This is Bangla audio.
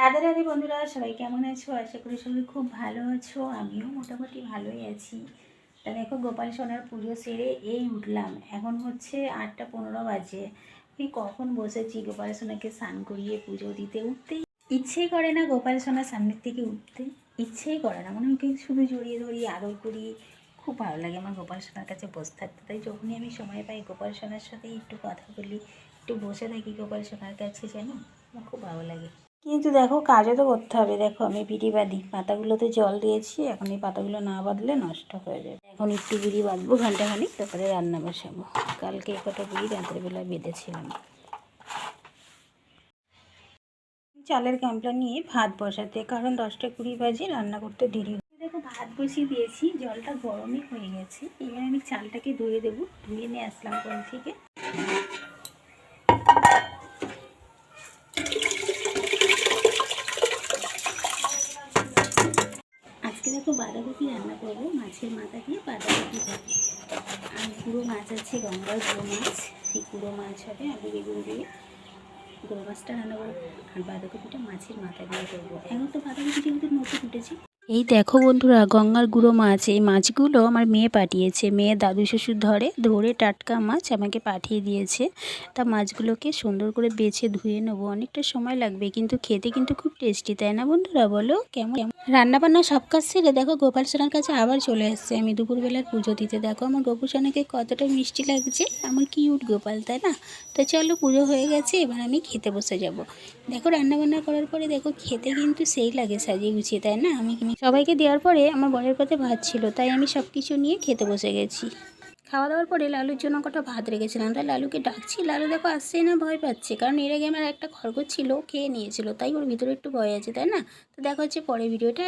রাধে রাধে বন্ধুরা, সবাই কেমন আছো? আশা করি সবাই খুব ভালো আছো। আমিও মোটামুটি ভালোই আছি। তা দেখো, গোপাল সোনার পুজো সেরে এই উঠলাম। এখন হচ্ছে আটটা পনেরো বাজে। আমি কখন বসেছি গোপাল সোনাকে স্নান করিয়ে পুজো দিতে উঠতে? ইচ্ছেই করে না গোপাল সোনার সামনের থেকে উঠতে। ইচ্ছেই করে না। মানে ওকে শুধু জড়িয়ে ধরি আদর করি। খুব ভালো লাগে আমার গোপাল সোনার কাছে বসে থাকতে। তাই যখনই আমি সময় পাই গোপাল সোনার সাথে একটু কথা বলি, একটু বসে থাকি গোপাল সোনার কাছে, জানো? আমার খুব ভালো লাগে। কিন্তু দেখো কাজও তো করতে হবে। দেখো আমি বিড়ি বাঁধি। পাতাগুলোতে জল দিয়েছি, এখন এই পাতাগুলো না বাঁধলে নষ্ট হয়ে যাবে। এখন একটু বিড়ি বাঁধবো ঘন্টাখানিক, তারপরে রান্না বসাবো। কালকে কটা বিড়ি রাত্রেবেলা বেঁধেছিলাম। চালের গামলা নিয়ে ভাত বসাতে, কারণ দশটা কুড়ি বাজে, রান্না করতে দেরি। দেখো ভাত বসিয়ে দিয়েছি, জলটা গরমই হয়ে গেছে। এবার আমি চালটাকে ধুয়ে দেবো, ধুয়ে নিয়ে আসলাম কল থেকে। দেখো বাঁধাকপি রান্না করব, মাছের মাথা দিয়ে বাঁধাকপি থাকে আর গুঁড়ো মাছ আছে, গঙ্গার গুঁড়ো মাছ, সেই গুঁড়ো মাছ হবে আলু বেগুন দিয়ে। গুঁড়ো মাছটা রান্না করব, আর বাঁধাকপিটা মাছের মাথা দিয়ে করব। এখন তো বাঁধাকপি যেহেতু নতুন উঠেছে এই দেখো বন্ধুরা, গঙ্গার গুঁড়ো মাছ। এই মাছগুলো আমার মেয়ে পাঠিয়েছে। মেয়ে দাদু শ্বশুর ধরে ধরে টাটকা মাছ আমাকে পাঠিয়ে দিয়েছে। তা মাছগুলোকে সুন্দর করে বেছে ধুয়ে নেব। অনেকটা সময় লাগবে, কিন্তু খেতে কিন্তু খুব টেস্টি, তাই না বন্ধুরা বলো? কেমন? রান্না বান্না সব কাজ সেরে দেখো গোপাল সোনার কাছে আবার চলে আসছে আমি দুপুরবেলার পুজো দিতে। দেখো আমার গোপুর সোনাকে কতটা মিষ্টি লাগছে। আমার কিউট গোপাল, তাই না? তো চলো পুজো হয়ে গেছে, এবার আমি খেতে বসে যাব। দেখো রান্নাবান্না করার পরে দেখো খেতে কিন্তু সেই লাগে সাজিয়ে গুছিয়ে, তাই না? আমি সবাইকে দেওয়ার পরে আমার বরের পাতে ভাত ছিল, তাই আমি সব কিছু নিয়ে খেতে বসে গেছি। খাওয়া দাওয়ার পরে লালুর জন্য কটা ভাত রেখেছিলাম, তাই লালুকে ডাকছি, লালু দেখো আসছে না, ভয় পাচ্ছে। কারণ এর আগে আমার একটা খরগোশ ছিল খেয়ে নিয়েছিল, তাই ওর ভিতরে একটু ভয় আছে, তাই না? তো দেখা হচ্ছে পরে ভিডিওটা